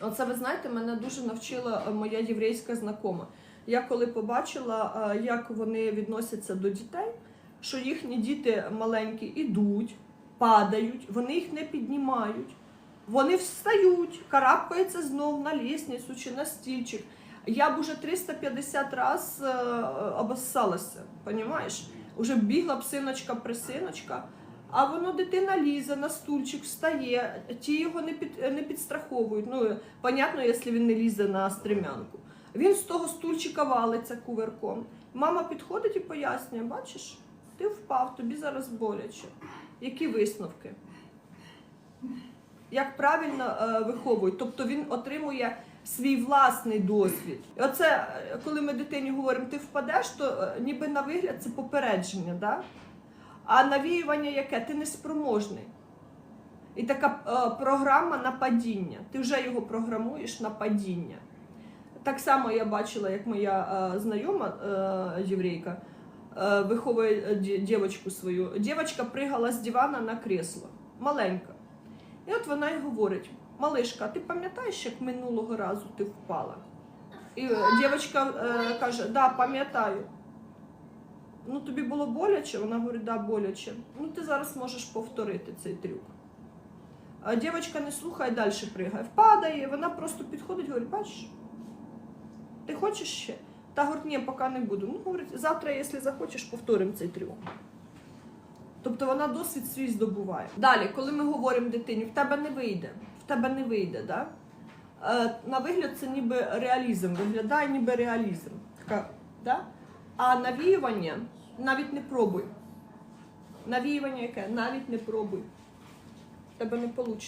Оце ви знаєте, мене дуже навчила е, моя єврейська знакома. Я коли побачила, е, як вони відносяться до дітей, що їхні діти маленькі ідуть, падають, вони їх не піднімають, вони встають, карабкаються знов на лісницю чи на стільчик. Я б уже 350 раз е, обоссалася, понімаєш? Уже бігла б синочка присиночка, а воно дитина лізе на стульчик, встає, ті його не, під, не підстраховують. Ну, понятно, якщо він не лізе на стремянку. Він з того стульчика валиться куверком. Мама підходить і пояснює: бачиш, ти впав, тобі зараз боляче. Які висновки? Як правильно е, виховують? Тобто він отримує свій власний досвід. Оце, е, коли ми дитині говоримо, ти впадеш, то е, ніби на вигляд це попередження, да? А навіювання яке? Ти неспроможний. І така е, програма на падіння. Ти вже його програмуєш на падіння. Так само я бачила, як моя е, знайома е, єврейка е, виховує е, дівчинку свою. Дівчинка пригала з дивана на кресло, маленька. І от вона й говорить: Малишка, ти пам'ятаєш, як минулого разу ти впала? І дівчинка е, каже: Да, пам'ятаю. Ну, тобі було боляче? Вона говорить, да, боляче. Ну, ти зараз можеш повторити цей трюк. А дівчинка не слухає, далі пригає. Впадає, вона просто підходить, говорить, бачиш, ти хочеш ще? Та говорить, ні, поки не буду. Ну, говорить, завтра, якщо захочеш, повторимо цей трюк. Тобто вона досвід свій здобуває. Далі, коли ми говоримо дитині, в тебе не вийде, в тебе не вийде, да? Е, на вигляд це ніби реалізм, виглядає ніби реалізм. Така, да? А навіювання навіть не пробуй. Навіювання яке? Навіть не пробуй. Тебе не вийде.